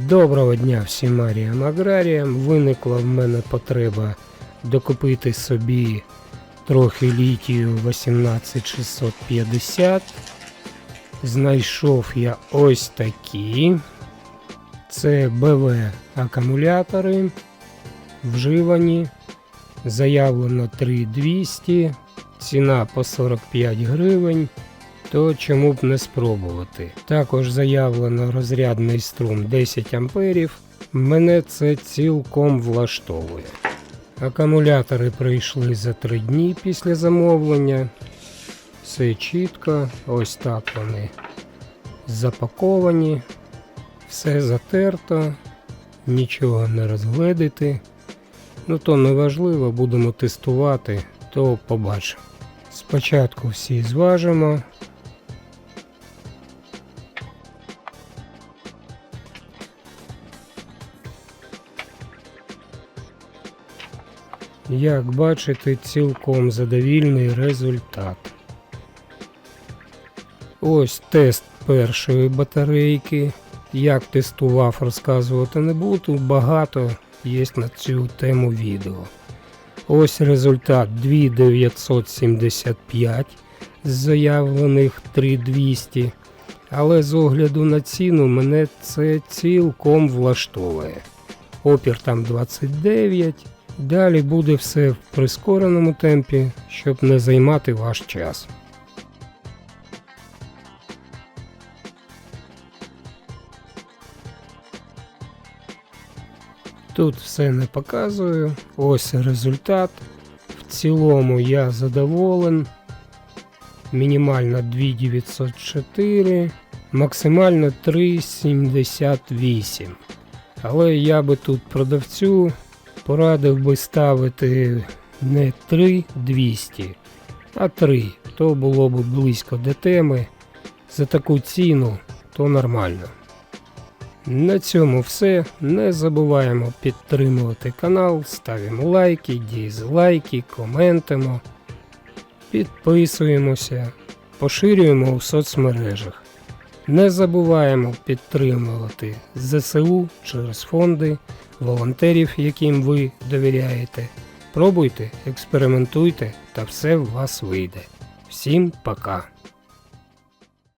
Доброго дня всім аріям аграріям. Виникла в мене потреба докупити собі трохи літію 18650. Знайшов я ось такі. Це БВ акумулятори. Вживані. Заявлено 3200. Ціна по 45 гривень то чому б не спробувати. Також заявлено розрядний струм 10 амперів. Мене це цілком влаштовує. Акумулятори прийшли за 3 дні після замовлення. Все чітко, ось так вони запаковані, все затерто, нічого не розгледити. Ну то не важливо, будемо тестувати, то побачимо. Спочатку всі зважимо. Як бачите, цілком задовільний результат. Ось тест першої батарейки. Як тестував, розказувати не буду. Багато є на цю тему відео. Ось результат 2975 з заявлених 3200. Але з огляду на ціну мене це цілком влаштовує. Опір там 29. Далі буде все в прискореному темпі, щоб не займати ваш час. Тут все не показую. Ось результат. В цілому я задоволен. Мінімально 2904, максимально 378. Але я би тут продавцю порадив би ставити не 3200, а 3. То було б близько до теми. За таку ціну то нормально. На цьому все. Не забуваємо підтримувати канал, ставимо лайки, дізлайки, коментимо, підписуємося, поширюємо у соцмережах. Не забуваємо підтримувати ЗСУ через фонди, волонтерів, яким ви довіряєте. Пробуйте, експериментуйте та все в вас вийде. Всім пока!